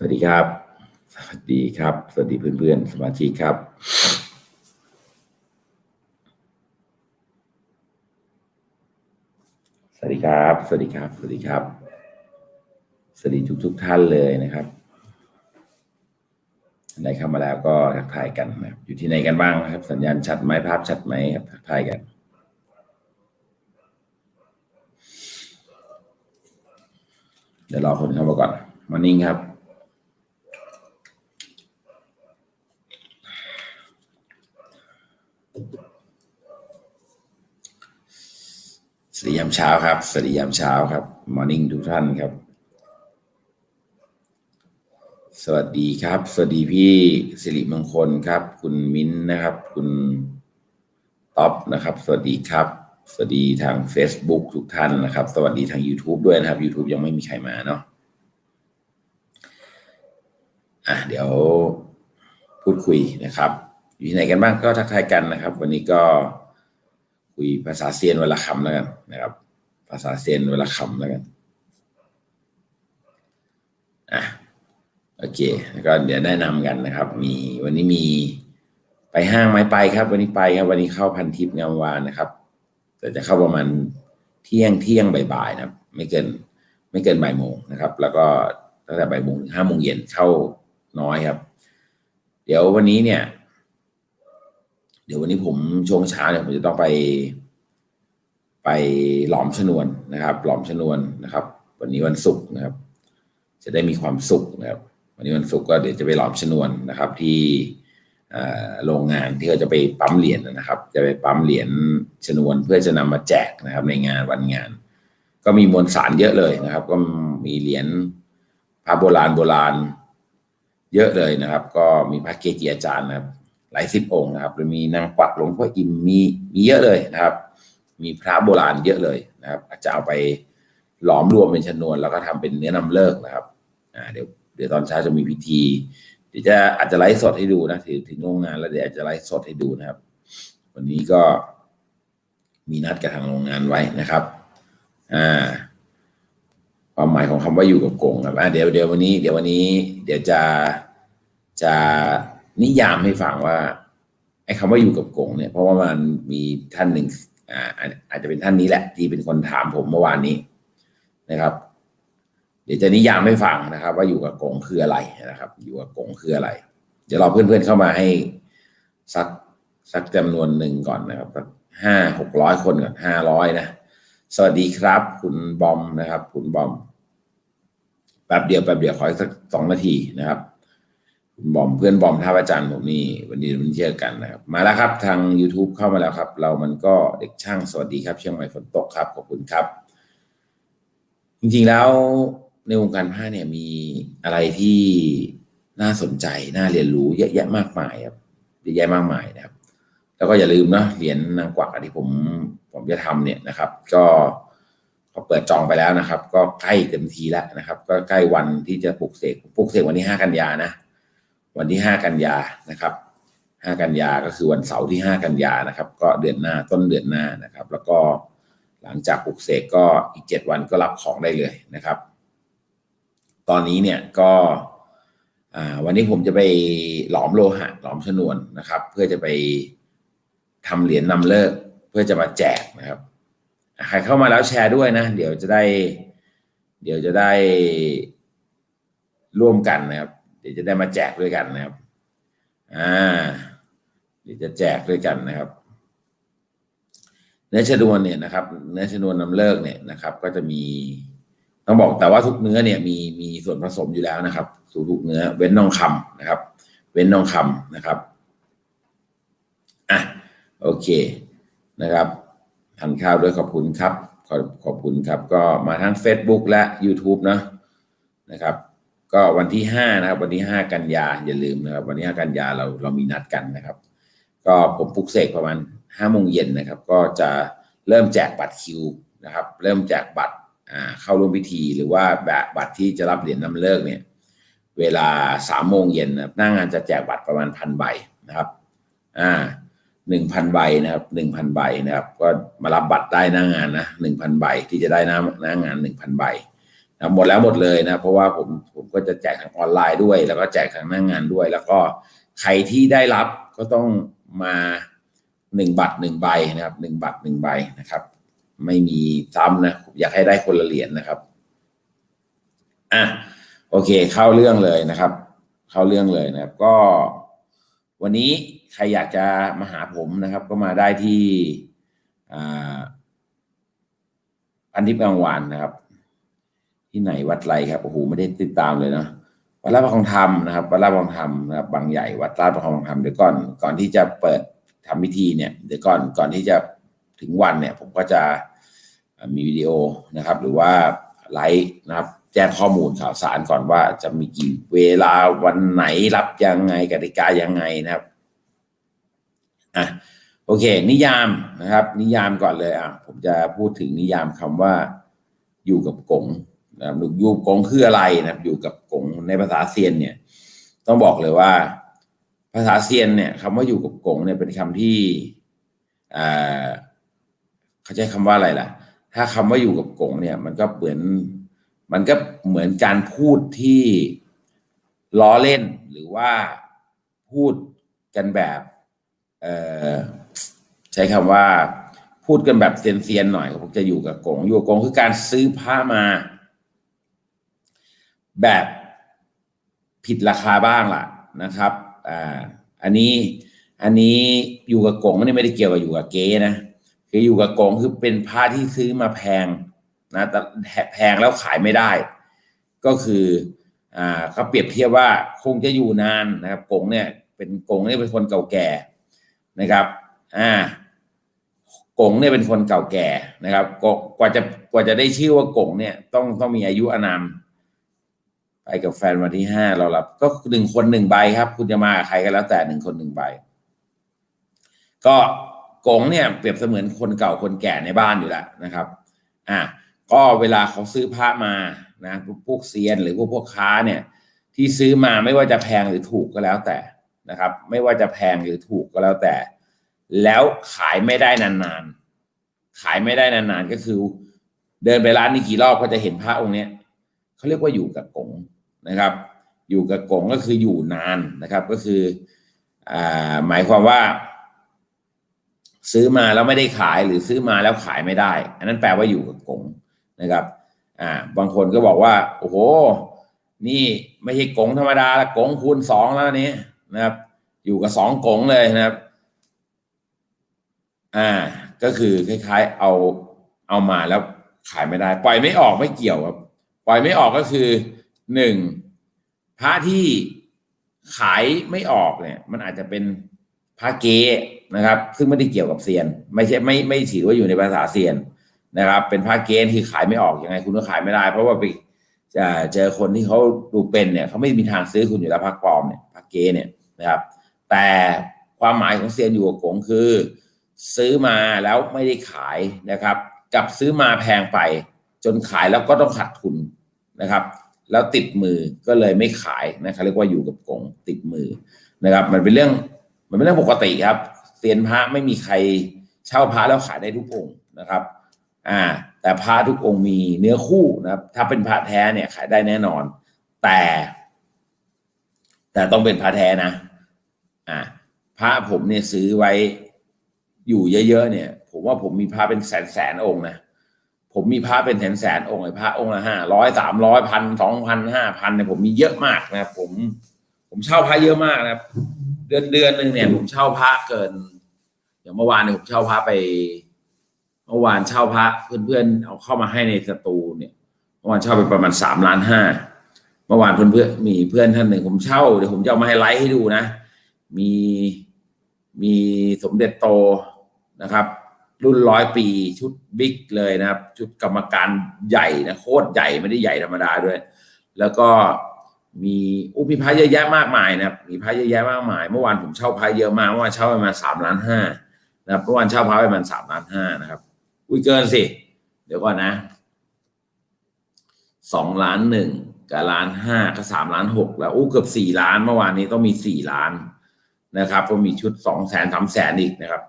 สวัสดีครับ สวัสดีครับ สวัสดีเพื่อนๆ สมาชิกครับ สวัสดีครับ สวัสดีครับ สวัสดีครับ สวัสดีทุกๆทท่านเลยนะครับไหนเข้ามาแล้วก็ทักทายกันนะครับอยู่ที่ไหนกันบ้างนะครับ สัญญาณชัดไหมภาพชัดไหมครับทักทายกันเดี๋ยวรอคนเข้ามาก่อนมานิ่งครับ สวัสดียามเช้าครับ สวัสดียามเช้าครับ มอร์นิ่งทุกท่านครับ สวัสดีครับ สวัสดีพี่สิริมงคลครับ คุณมิ้นนะครับ คุณท็อปนะครับ สวัสดีครับ สวัสดีทาง Facebook ทุกท่านนะครับ สวัสดีทาง YouTube ด้วยนะครับ YouTube ยังไม่มีใครมาเนาะ อะเดี๋ยวพูดคุยนะครับ อยู่ที่ไหนกันบ้างก็ทักทายกันนะครับ วันนี้ก็ คุยภาษาเซียนเวละคำแล้วกันนะครับ ภาษาเซียนเวละคำแล้วกันอะโอเคแล้วก็เดี๋ยวแนะนำกันนะครับ มีวันนี้มีไปห้างไหมไปครับ วันนี้ไปครับ วันนี้เข้าพันทิพย์งามวานนะครับ แต่จะเข้าประมาณเที่ยงเที่ยงบ่ายๆนะครับ ไม่เกินไม่เกินบ่ายโมงนะครับ แล้วก็ตั้งแต่บ่ายโมงถึงห้าโมงเย็นเข้าน้อยครับ เดี๋ยววันนี้เนี่ย เดี๋ยววันนี้ผมช่วงเช้าเนี่ยผมจะต้องไป ไปหลอมชนวนนะครับ หลอมชนวนนะครับ วันนี้วันศุกร์นะครับ จะได้มีความสุขนะครับ วันนี้วันศุกร์ก็เดี๋ยวจะไปหลอมชนวนนะครับ ที่โรงงานที่เขาจะไปปั๊มเหรียญนะครับ จะไปปั๊มเหรียญชนวนเพื่อจะนำมาแจกนะครับ ในงานวันงาน ก็มีมวลสารเยอะเลยนะครับ ก็มีเหรียญพระโบราณโบราณ เยอะเลยนะครับ ก็มีพระเกจิอาจารย์นะครับ หลายสิบองค์นะครับหรือมีนางกวักหลวงพ่ออิมมีมีเยอะเลยนะครับ มีพระโบราณเยอะเลยนะครับ อาจจะเอาไปหลอมรวมเป็นชนวน แล้วก็ทำเป็นเนื้อนำเลิกนะครับอ่าเดี๋ยวเดี๋ยวตอนเช้าจะมีพิธีเดี๋ยวจะอาจจะไลฟ์สดให้ดูนะถึงถึงโรงงานแล้วเดี๋ยวอาจจะไลฟ์สดให้ดูนะครับ วันนี้ก็มีนัดกับทางโรงงานไว้นะครับอ่าความหมายของคำว่าอยู่กับกงครับเดี๋ยวเดี๋ยววันนี้ เดี๋ยววันนี้ เดี๋ยวจะจะ นิยามให้ฟังว่าไอ้คำว่าอยู่กับกงเนี่ย เพราะว่ามันมีท่านหนึ่งอ่าอาจจะเป็นท่านนี้แหละ ที่เป็นคนถามผมเมื่อวานนี้นะครับ เดี๋ยวจะนิยามให้ฟังนะครับ ว่าอยู่กับกงคืออะไรนะครับ อยู่กับกงคืออะไร เดี๋ยวเราเพื่อนๆเข้ามาให้สักสักจำนวนหนึ่งก่อนนะครับสักห้าหกร้อยคนก่อนห้าร้อยนะสวัสดีครับ คุณบอมนะครับ คุณบอมแป๊บเดียวแป๊บเดียวขออีกสักสองนาทีนะครับ บอมเพื่อนบอมท่าอาจารย์ผมนี่วันนี้มันเชื่อกันนะครับ มาแล้วครับทาง YouTube เข้ามาแล้วครับ เรามันก็เด็กช่างสวัสดีครับ เชียงใหม่ฝนตกครับขอบคุณครับ จริงๆแล้วในวงการผ้าเนี่ยมีอะไรที่น่าสนใจน่าเรียนรู้เยอะแยะมากมายครับเยอะแยะมากมายนะครับ แล้วก็อย่าลืมนะเหรียญนางกวักที่ผมผมจะทำเนี่ยนะครับ ก็พอเปิดจองไปแล้วนะครับ ก็ใกล้เต็มทีแล้วนะครับ ก็ใกล้วันที่จะปลุกเสกปลุกเสกวันที่ห้ากันยานะ วันที่ห้ากันยานะครับห้ากันยาก็คือวันเสาร์ที่ห้ากันยานะครับ ก็เดือนหน้าต้นเดือนหน้านะครับ แล้วก็หลังจากปลุกเสกก็อีกเจ็ดวันก็รับของได้เลยนะครับ ตอนนี้เนี่ยก็วันนี้ผมจะไปหลอมโลหะหลอมชนวนนะครับ เพื่อจะไปทำเหรียญนนำเลิกเพื่อจะมาแจกนะครับใครเข้ามาแล้วแชร์ด้วยนะ เดี๋ยวจะได้ เดี๋ยวจะได้ร่วมกันนะครับ ดี๋ยวจะได้มาแจกด้วยกันนะครับ อ่า เดี๋ยวจะแจกด้วยกันนะครับเนื้อชนวนเนี่ยนะครับ เนื้อชนวนนำเลิกเนี่ยนะครับ ก็จะมีต้องบอกแต่ว่าทุกเนื้อเนี่ยมีมีส่วนผสมอยู่แล้วนะครับสูทุกเนื้อ เว้นทองคำนะครับ เว้นทองคำนะครับอะโอเคนะครับทานข้าวด้วยขอบคุณครับ ขอบขอบคุณครับ ก็มาทั้ง Facebook และ YouTube นะนะครับ ก็วันที่ห้านะครับ วันที่ห้ากันยาอย่าลืมนะครับ วันที่ห้ากันยาเราเรามีนัดกันนะครับ ก็ผมปลุกเสกประมาณห้าโมงเย็นนะครับ ก็จะเริ่มแจกบัตรคิวนะครับ เริ่มแจกบัตรเข้าร่วมพิธีหรือว่าแบบบัตรที่จะรับเหรียญนำเลิกเนี่ย เวลาสามโมงเย็นนะหน้างานจะแจกบัตรประมาณพันใบนะครับอ่าหนึ่งพันใบนะครับหนึ่งพันใบนะครับ ก็มารับบัตรได้หน้างานนะหนึ่งพันใบที่จะได้หน้าหน้างานหนึ่งพันใบ นะหมดแล้วหมดเลยนะ เพราะว่าผมผมก็จะแจกทางออนไลน์ด้วย แล้วก็แจกทางหน้างงานด้วย แล้วก็ใครที่ได้รับก็ต้องมาหนึ่งบัตรหนึ่งใบนะครับหนึ่งบัตรหนึ่งใบนะครับ ไม่มีซ้ำนะอยากให้ได้คนละเหรียญนะครับอะโอเค เข้าเรื่องเลยนะครับ เข้าเรื่องเลยนะครับ ก็ วันนี้ใครอยากจะมาหาผมนะครับ ก็มาได้ที่อ่าอันทิพย์กลางวานนะครับ ที่ไหนวัดไรครับโอ้โหไม่ได้ติดตามเลยนะวัดลาดประคองธรรมนะครับวัดลาดประคองธรรมนะครับบางใหญ่วัดลาดประคองธรรมเดี๋ยวก่อนก่อนที่จะเปิดทำพิธีเนี่ยเดี๋ยวก่อนก่อนที่จะถึงวันเนี่ย ผมก็จะมีวิดีโอนะครับ หรือว่าไลฟ์นะครับ แจ้งข้อมูลข่าวสารก่อนว่าจะมีกี่เวลาวันไหนรับยังไงกติกายังไงนะครับอะโอเค นิยามนะครับ นิยามก่อนเลยอะผมจะพูดถึงนิยามคำว่าอยู่กับกง นะครับอยู่กงคืออะไรนะครับ อยู่กับกงในภาษาเซียนเนี่ย ต้องบอกเลยว่า ภาษาเซียนเนี่ยคำว่าอยู่กับกงเนี่ยเป็นคำที่อ่าเขาใช้คำว่าอะไรล่ะ ถ้าคำว่าอยู่กับกงเนี่ย มันก็เหมือน มันก็เหมือนการพูดที่ล้อเล่นหรือว่าพูดกันแบบเอ่อใช้คำว่าพูดกันแบบเซียนๆหน่อยผมจะอยู่กับกงอยู่กับกงคือการซื้อผ้ามา แบบผิดราคาบ้างล่ะนะครับอ่าอันนี้อันนี้อยู่กับกงนี่ไม่ได้เกี่ยวกับอยู่กับเก๊นะคืออยู่กับกงคือเป็นผ้าที่ซื้อมาแพงนะแต่แพงแล้วขายไม่ได้ ก็คืออ่าเขาเปรียบเทียบว่าคงจะอยู่นานนะครับกงเนี่ยเป็นกงเนี่ยเป็นคนเก่าแก่นะครับอ่ากงเนี่ยเป็นคนเก่าแก่นะครับกว่าจะกว่าจะได้ชื่อว่ากงเนี่ยต้องต้องมีอายุอานาม ไปกับแฟนวันที่ห้าเรารับ ก็หนึ่งคนหนึ่งใบครับ คุณจะมาใครก็แล้วแต่หนึ่งคนหนึ่งใบ ก็กงเนี่ยเปรียบเสมือนคนเก่าคนแก่ในบ้านอยู่แล้วนะครับ อ่าก็เวลาเขาซื้อพระมานะพวกเซียนหรือพวกพวกค้าเนี่ย ที่ซื้อมาไม่ว่าจะแพงหรือถูกก็แล้วแต่นะครับ ไม่ว่าจะแพงหรือถูกก็แล้วแต่ แล้วขายไม่ได้นานๆ ขายไม่ได้นานๆก็คือ เดินไปร้านนี้กี่รอบก็จะเห็นพระองค์เนี้ยเขาเรียกว่าอยู่กับกง นะครับ อยู่กับกงก็คืออยู่นานนะครับ ก็คืออ่าหมายความว่า ซื้อมาแล้วไม่ได้ขายหรือซื้อมาแล้วขายไม่ได้ อันนั้นแปลว่าอยู่กับกงนะครับ อ่า บางคนก็บอกว่า โอ้โห นี่ไม่ใช่กงธรรมดาละกงคูณสองแล้วนี้นะครับ อยู่กับสองกงเลยนะครับ อ่า ก็คือคล้ายๆ เอาเอามาแล้วขายไม่ได้ ปล่อยไม่ออกไม่เกี่ยวครับ ปล่อยไม่ออกก็คือ หนึ่งพระที่ขายไม่ออกเนี่ย มันอาจจะเป็นพระเกนะครับ ซึ่งไม่ได้เกี่ยวกับเซียน ไม่ใช่ไม่ไม่ถือว่าอยู่ในภาษาเซียนนะครับ เป็นพระเกที่ขายไม่ออกยังไง คุณก็ขายไม่ได้ เพราะว่าไปจะเจอคนที่เขาดูเป็นเนี่ยเขาไม่มีทางซื้อคุณอยู่แล้วพระปลอมเนี่ยพระเกเนี่ยนะครับ แต่ความหมายของเซียนอยู่กับกงคือ ซื้อมาแล้วไม่ได้ขายนะครับ กับซื้อมาแพงไป จนขายแล้วก็ต้องขาดทุนนะครับ แล้วติดมือก็เลยไม่ขายนะครับเรียกว่าอยู่กับกงติดมือนะครับ มันเป็นเรื่องมันเป็นเรื่องปกติครับเซียนพระไม่มีใครเช่าพระแล้วขายได้ทุกองค์นะครับ อ่า แต่พระทุกองค์มีเนื้อคู่นะครับ ถ้าเป็นพระแท้เนี่ยขายได้แน่นอน แต่ แต่ต้องเป็นพระแท้นะ อ่า พระผมเนี่ยซื้อไว้อยู่เยอะๆเนี่ย ผมว่าผมมีพระเป็นแสนแสนองค์นะ ผมมีพระเป็นแสนแสนองค์ไอ้พระองค์ละห้าร้อยสามร้อยพันสองพันห้าพันเนี่ยผมมีเยอะมากนะผม ผมเช่าพระเยอะมากนะครับ เดือนเดือนหนึ่งเนี่ย ผมเช่าพระเกิน อย่างเมื่อวานเนี่ยผมเช่าพระไป เมื่อวานเช่าพระเพื่อนๆเอาเข้ามาให้ในสตูเนี่ย เมื่อวานเช่าไปประมาณสามล้านห้าเมื่อวานเพื่อนๆมีเพื่อนท่านหนึ่งผมเช่าเดี๋ยวผมจะเอามาให้ไลฟ์ให้ดูนะ มีมีสมเด็จโตนะครับ รุ่นร้อยปีชุดบิ๊กเลยนะครับ ชุดกรรมการใหญ่นะโคตรใหญ่ไม่ได้ใหญ่ธรรมดาด้วย แล้วก็มีอุมีพระเยอะแยะมากมายนะครับ มีพระเยอะแยะมากมาย เมื่อวานผมเช่าพระเยอะมากเมื่อวานเช่าประมาณสามล้านห้านะครับเมื่อวานเช่าพระประมาณสามล้านห้านะครับ อุ้ยเกินสิ เดี๋ยวก่อนนะสองล้านหนึ่งกับล้านห้าก็สามล้านหกแล้วอู้เกือบสี่ล้าน เมื่อวานนี้ต้องมีสี่ล้านนะครับก็มีชุดสองแสนสามแสนอีกนะครับ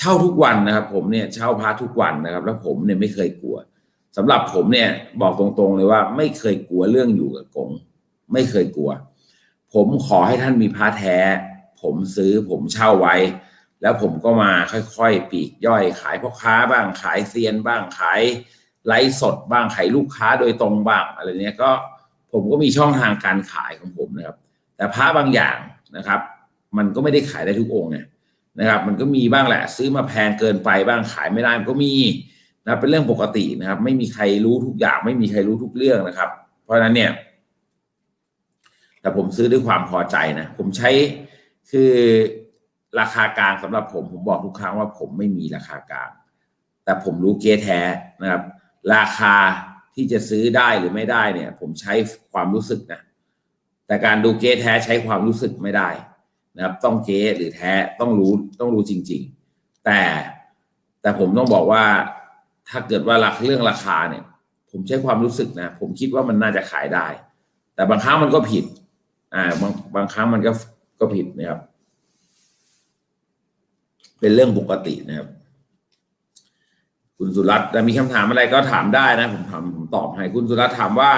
เช่าทุกวันนะครับ ผมเนี่ยเช่าพระทุกวันนะครับ แล้วผมเนี่ยไม่เคยกลัวสำหรับผมเนี่ยบอกตรงๆเลยว่าไม่เคยกลัวเรื่องอยู่กับกงไม่เคยกลัว ผมขอให้ท่านมีพระแท้ ผมซื้อผมเช่าไว้ แล้วผมก็มาค่อยๆ ปีกย่อย ขายพ่อค้าบ้างขายเซียนบ้างขายไลฟ์สดบ้างขายลูกค้าโดยตรงบ้างอะไรเนี้ยก็ผมก็มีช่องทางการขายของผมนะครับ แต่พระบางอย่างนะครับ มันก็ไม่ได้ขายได้ทุกองค์ไง นะครับ มันก็มีบ้างแหละ ซื้อมาแพงเกินไปบ้างขายไม่ได้มันก็มีนะเป็นเรื่องปกตินะครับ ไม่มีใครรู้ทุกอย่าง ไม่มีใครรู้ทุกเรื่องนะครับ เพราะฉะนั้นเนี่ย แต่ผมซื้อด้วยความพอใจนะ ผมใช้คือราคากลางสำหรับผมผมบอกทุกครั้งว่าผมไม่มีราคากลาง แต่ผมรู้เกแท้นะครับ ราคาที่จะซื้อได้หรือไม่ได้เนี่ย ผมใช้ความรู้สึกนะแต่การดูเกแท้ใช้ความรู้สึกไม่ได้ นะครับ ต้องเกหรือแท้ต้องรู้ต้องรู้จริง ๆ แต่แต่ผมต้องบอกว่าถ้าเกิดว่าหลักเรื่องราคาเนี่ย ผมใช้ความรู้สึกนะ ผมคิดว่ามันน่าจะขายได้ แต่บางครั้งมันก็ผิด อ่าบางบางครั้งมันก็ก็ผิดนะครับ เป็นเรื่องปกตินะครับ คุณสุรัตน์มีคำถามอะไรก็ถามได้นะ ผมถามผมตอบให้คุณสุรัตน์ถามว่า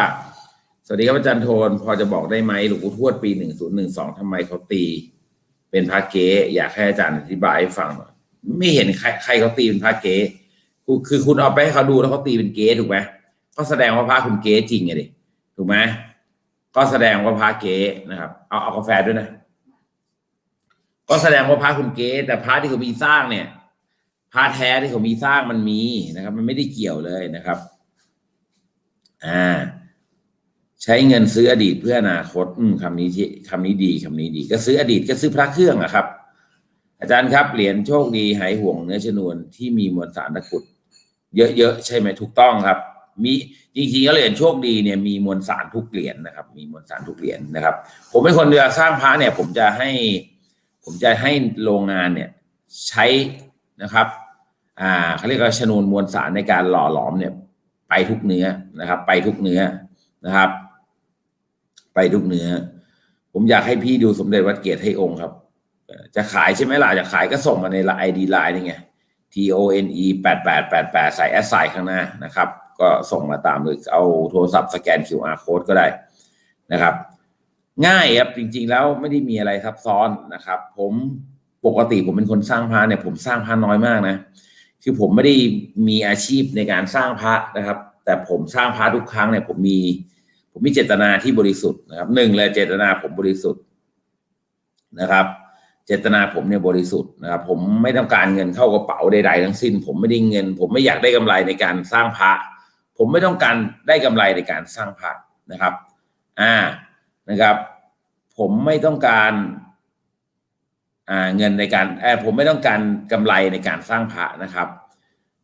สวัสดีครับอาจารย์โทน พอจะบอกได้ไหมหลวงปู่ทวดปีหนึ่งศูนย์หนึ่งสองทำไมเขาตี เป็นพระเก๊อยากให้อาจารย์อธิบายให้ฟังหน่อยไม่เห็นใครใครเขาตีเป็นพระเก๊คือคุณเอาไปให้เขาดูแล้วเขาตีเป็นเก๊ถูกไหมก็แสดงว่าพระคุณเก๊จริงไงดิถูกไหมก็แสดงว่าพระเก๊นะครับ เอาเอากาแฟด้วยนะ ก็แสดงว่าพระคุณเก๊แต่พระที่เขามีสร้างเนี่ยพระแท้ที่เขามีสร้างมันมีนะครับ มันไม่ได้เกี่ยวเลยนะครับ อ่า ใช้เงินซื้ออดีตเพื่ออนาคตอืคำนี้ที่คำนี้ดีคำนี้ดี ก็ซื้ออดีตก็ซื้อพระเครื่องอะครับ อาจารย์ครับเหรียญโชคดีหายห่วงเนื้อชนวนที่มีมวลสารตะกุดเยอะๆใช่ไหมถูกต้องครับ มีจริงๆแล้วเหรียญโชคดีเนี่ยมีมวลสารทุกเหรียญนะครับ มีมวลสารทุกเหรียญนะครับ ผมเป็นคนเวลาสร้างพระเนี่ย ผมจะให้ ผมจะให้โรงงานเนี่ยใช้นะครับ อ่าเขาเรียกว่าชนวนมวลสารในการหล่อหลอมเนี่ย ไปทุกเนื้อนะครับ ไปทุกเนื้อนะครับ ไปทุกเนื้อ ผมอยากให้พี่ดูสมเด็จวัดเกียรติให้องค์ครับ จะขายใช่ไหมล่ะ จะขายก็ส่งมาในไอดีไลน์นี่ไง T O N E แปดแปดแปดแปดใส่แอสไซข้างหน้านะครับ ก็ส่งมาตามเลยเอาโทรศัพท์สแกน QR code ก็ได้นะครับ ง่ายครับจริง ๆ แล้วไม่ได้มีอะไรซับซ้อนนะครับ ผมปกติผมเป็นคนสร้างพระเนี่ย ผมสร้างพระน้อยมากนะ คือผมไม่ได้มีอาชีพในการสร้างพระนะครับ แต่ผมสร้างพระทุกครั้งเนี่ย ผมมี ผมมีเจตนาที่บริสุทธิ์นะครับหนึ่งเลยเจตนาผมบริสุทธิ์นะครับ เจตนาผมเนี่ยบริสุทธิ์นะครับ ผมไม่ต้องการเงินเข้ากระเป๋าใดๆทั้งสิ้น ผมไม่ได้เงิน ผมไม่อยากได้กำไรในการสร้างพระผมไม่ต้องการได้กำไรในการสร้างพระนะครับ อ่านะครับ ผมไม่ต้องการอ่าเงินในการเออผมไม่ต้องการกำไรในการสร้างพระนะครับ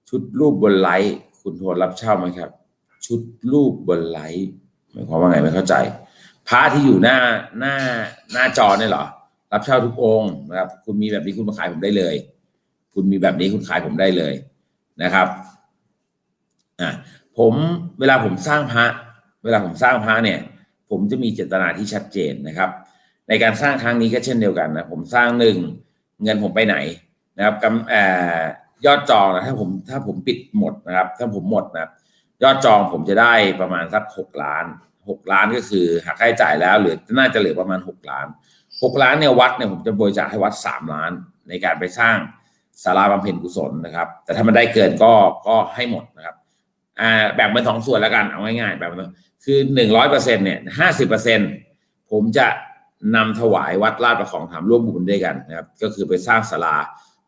ชุดรูปบนไลท์คุณโทรรับเช่าไหมครับ ชุดรูปบนไลท์ มายความว่าไงไม่เข้าใจ พระที่อยู่หน้าหน้าหน้าจอเนี่ยเหรอ รับเช่าทุกองค์นะครับ คุณมีแบบนี้คุณมาขายผมได้เลย คุณมีแบบนี้คุณขายผมได้เลยนะครับอ่าผมเวลาผมสร้างพระ เวลาผมสร้างพระเนี่ย ผมจะมีเจตนาที่ชัดเจนนะครับ ในการสร้างครั้งนี้ก็เช่นเดียวกันนะผมสร้างหนึ่งเงินผมไปไหนนะครับกำเอ่อยอดจองนะถ้าผมถ้าผมปิดหมดนะครับ ถ้าผมหมดนะยอดจองผมจะได้ประมาณสักหกล้าน หกล้านก็คือหักค่าใช้จ่ายแล้วเหลือน่าจะเหลือประมาณหกล้านหกล้านเนี่ยวัดเนี่ยผมจะบริจาคให้วัดสามล้าน ในการไปสร้างศาลาบำเพ็ญกุศลนะครับ แต่ถ้ามันได้เกินก็ก็ให้หมดนะครับอ่าแบ่งเป็นสองส่วนแล้วกันเอาง่ายๆแบ่งเป็นคือหนึ่งร้อยเปอร์เซ็นเนี่ยห้าสิบเปอร์เซ็นผมจะนำถวายวัดลาดประของธรรมร่วมบุญด้วยกันนะครับ ก็คือไปสร้างศาลา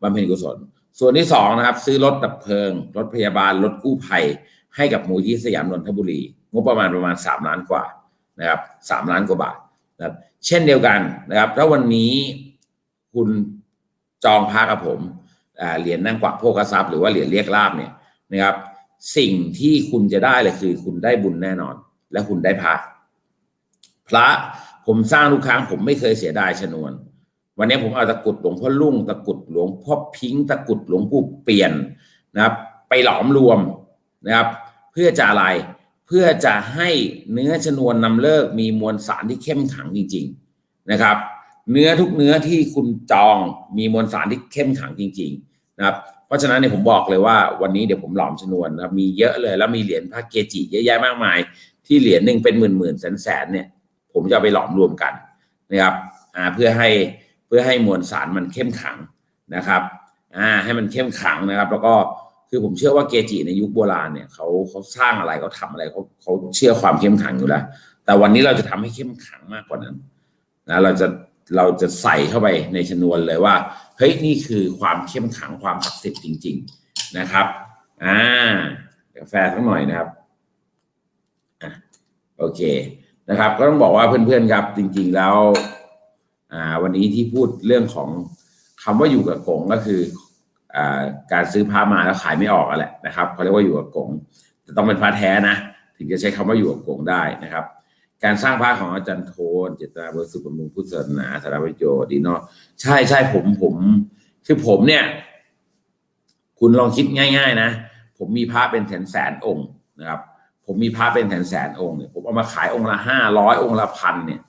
บำเพ็ญกุศล ส่วนที่สองนะครับ ซื้อรถดับเพลิง รถพยาบาลรถกู้ภัย ให้กับมูลที่สยามนนทบุรี งบประมาณประมาณสามล้านกว่านะครับสามล้านกว่าบาทนะครับเช่นเดียวกันนะครับถ้าวันนี้คุณจองพากับผมเหรียญนั่งกวักโภกทรัพย์หรือว่าเหรียญเรียกลาบเนี่ยนะครับ สิ่งที่คุณจะได้เลยคือคุณได้บุญแน่นอน และคุณได้พระพระผมสร้างทุกครั้งผมไม่เคยเสียดายชนวน วันนี้ผมเอาตะกุดหลวงพ่อลุ่งตะกุดหลวงพ่อพิงค์ตะกุดหลวงปู่เปลี่ยนนะครับ ไปหลอมรวมนะครับ เพื่อจะอะไร พื่อจะให้เนื้อชนวนนำเลิกมีมวลสารที่เข้มขังจริง ๆนะครับ เนื้อทุกเนื้อที่คุณจองมีมวลสารที่เข้มขังจริง ๆ นะครับ เพราะฉะนั้นเนี่ยผมบอกเลยว่าวันนี้เดี๋ยวผมหลอมชนวนนะครับมีเยอะเลยแล้วมีเหรียญพระเกจิเยอะแยะมากมาย ที่เหรียญหนึ่งเป็นหมื่นหมื่นแสนแสนเนี่ย ผมจะไปหลอมรวมกันนะครับอ่าเพื่อให้เพื่อให้มวลสารมันเข้มขังนะครับอ่าให้มันเข้มขังนะครับ แล้วก็ คือผมเชื่อว่าเกจิในยุคโบราณเนี่ยเขาเขาสร้างอะไรเขาทาอะไรเขาเขาเชื่อความเข้มขังอยู่แล้ว แต่วันนี้เราจะทำให้เข้มขังมากกว่านั้นนะเราจะเราจะใส่เข้าไปในชนวนเลยว่าเฮ้ยนี่คือความเข้มขังความศักดิ์สิทธิ์จริง ๆนะครับอ่ากาแฟสักหน่อยนะครับอะโอเคนะครับ ก็ต้องบอกว่าเพื่อนๆครับ จริง ๆแล้ว อ่า วันนี้ที่พูดเรื่องของคำว่าอยู่กับกงก็คือ การซื้อผ้ามาแล้วขายไม่ออกอะแหละนะครับเขาเรียกว่าอยู่กับกงจะต้องเป็นผ้าแท้นะ ถึงจะใช้คำว่าอยู่กับกงได้นะครับ การสร้างพระของอาจารย์โทน เจตนาบริสุทธิ์บำรุงพุทธศาสนาสารประโยชน์ดีเนาะใช่ใช่ผมผมคือผมเนี่ย คุณลองคิดง่าย ๆ นะ ผมมีพระเป็นแสนแสนองค์นะครับ ผมมีพระเป็นแสนแสนองค์เนี่ยผมเอามาขายองค์ละห้าร้อยองค์ละพันเนี่ย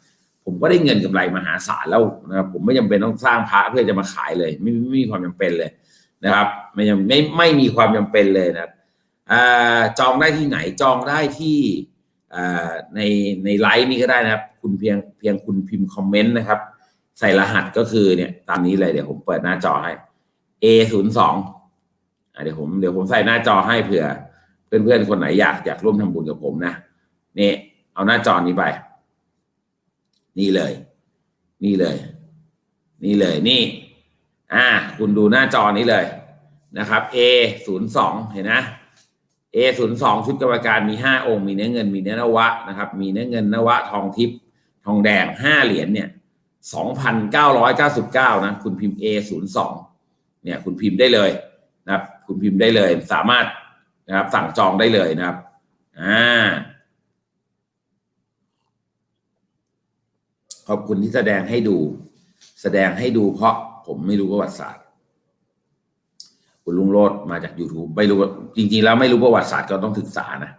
ผมก็ได้เงินกำไรมหาศาลแล้วนะครับผมไม่จำเป็นต้องสร้างพระเพื่อจะมาขายเลย ไม่ไม่มีความจำเป็นเลย นะครับ ไม่ยังไม่ไม่มีความจำเป็นเลยนะครับอ่าจองได้ที่ไหนจองได้ที่ในในไลฟ์นี้ก็ได้นะครับ คุณเพียงเพียงคุณพิมพ์คอมเมนต์นะครับ ใส่รหัสก็คือเนี่ยตามนี้เลยเดี๋ยวผมเปิดหน้าจอให้ A ศูนย์สองเดี๋ยวผมเดี๋ยวผมใส่หน้าจอให้เผื่อ เพื่อนๆคนไหนอยากอยากร่วมทำบุญกับผมนะนี่เอาหน้าจอนี้ไป นี่เลย นี่เลย นี่เลยนี่ อ่า คุณดูหน้าจอนี้เลยนะครับ A ศูนย์สองเห็นนะ A ศูนย์สองชุดกรรมการมีห้าองค์ มีเนื้อเงิน มีเนื้อนวะนะครับ มีเนื้อเงินนวะทองทิพย์ทองแดงห้าเหรียญเนี่ยสองพันเก้าร้อยเก้าสิบเก้านะ คุณพิมพ์ A ศูนย์สองเนี่ย คุณพิมพ์ได้เลยนะครับ คุณพิมพ์ได้เลย สามารถนะครับ สั่งจองได้เลยนะครับ อ่า ขอบคุณที่แสดงให้ดู แสดงให้ดูเพราะ ผมไม่รู้ประวัติศาสตร์ คุณลุงโรดมาจาก YouTube ไม่รู้จริง ๆ แล้วไม่รู้ประวัติศาสตร์ก็ต้องศึกษานะ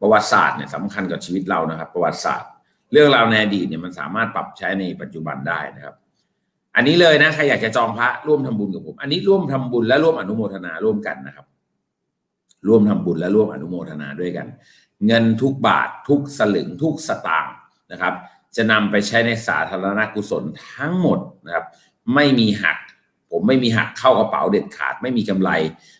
ประวัติศาสตร์เนี่ยสำคัญกับชีวิตเรานะครับ ประวัติศาสตร์ เรื่องราวในอดีตเนี่ยมันสามารถปรับใช้ในปัจจุบันได้นะครับ อันนี้เลยนะใครอยากจะจองพระร่วมทำบุญกับผม อันนี้ร่วมทำบุญและร่วมอนุโมทนาร่วมกันนะครับ ร่วมทำบุญและร่วมอนุโมทนาด้วยกัน เงินทุกบาททุกสลึงทุกสตางค์นะครับ จะนำไปใช้ในสาธารณกุศลทั้งหมดนะครับ ไม่มีหัก ผมไม่มีหักเข้ากระเป๋าเด็ดขาดไม่มีกำไร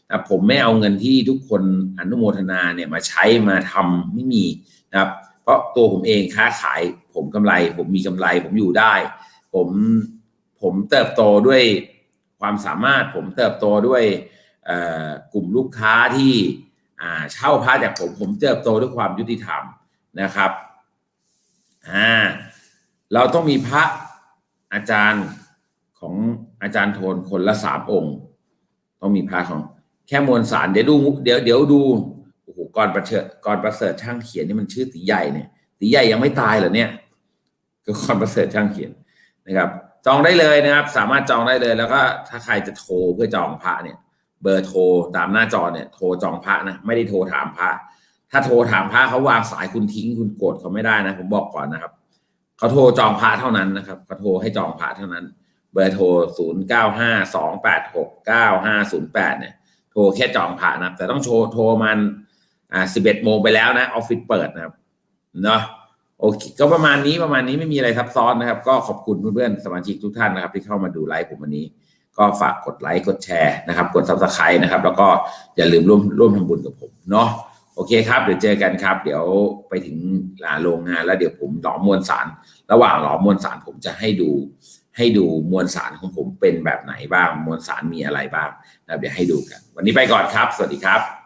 นะผมไม่เอาเงินที่ทุกคนอนุโมทนาเนี่ยมาใช้มาทำไม่มีนะครับ เพราะตัวผมเองค้าขาย ผมกำไร ผมมีกำไร ผมอยู่ได้ ผมผมเติบโตด้วยความสามารถ ผมเติบโตด้วยกลุ่มลูกค้าที่เช่าพระจากผมผมเติบโตด้วยความยุติธรรมนะครับอ่าเราต้องมีพระอาจารย์ ของอาจารย์โทนคนละสามองค์ ต้องมีพระของแค่มวลสารเดี๋ยวดูเดี๋ยวเดี๋ยวดูโอ้โหก่อนประเสริฐก่อนประเสริฐช่างเขียนนี่มันชื่อตีใหญ่เนี่ยตีใหญ่ยังไม่ตายเหรอเนี่ยก็ก่อนประเสริฐช่างเขียนนะครับ จองได้เลยนะครับ สามารถจองได้เลย แล้วก็ถ้าใครจะโทรเพื่อจองพระเนี่ย เบอร์โทรตามหน้าจอเนี่ย โทรจองพระนะไม่ได้โทรถามพระ ถ้าโทรถามพระเขาวางสายคุณทิ้งคุณโกรธเขาไม่ได้นะ ผมบอกก่อนนะครับเขาโทรจองพระเท่านั้นนะครับเขาโทรให้จองพระเท่านั้น เบอร์โทรศูนย์เก้าห้าสองแปดหกเนี่ย โทรแค่จองพระนนะแต่ต้องโทรโทรมันอ่าสิบเอ็ดโมงไปแล้วนะ ออฟฟิศเปิดนะครับ เนาะโอเค ก็ประมาณนี้ประมาณนี้ไม่มีอะไรซับซ้อนนะครับ ก็ขอบคุณเพื่อนๆ สมาชิกทุกท่านนะครับ ที่เข้ามาดูไลฟ์ผมวันนี้ ก็ฝากกดไลค์ กดแชร์นะครับ กดซับสไครต์นะครับ แล้วก็อย่าลืมร่วมร่วมทำบุญกับผมเนาะโอเคครับ เดี๋ยวเจอกันครับ เดี๋ยวไปถึงโรงงานแล้วเดี๋ยวผมหลอมมวลสาร ระหว่างหลอมมวลสารผมจะให้ดู ให้ดูมวลสารของผมเป็นแบบไหนบ้าง มวลสารมีอะไรบ้างนะเดี๋ยวให้ดูกัน วันนี้ไปก่อนครับ สวัสดีครับ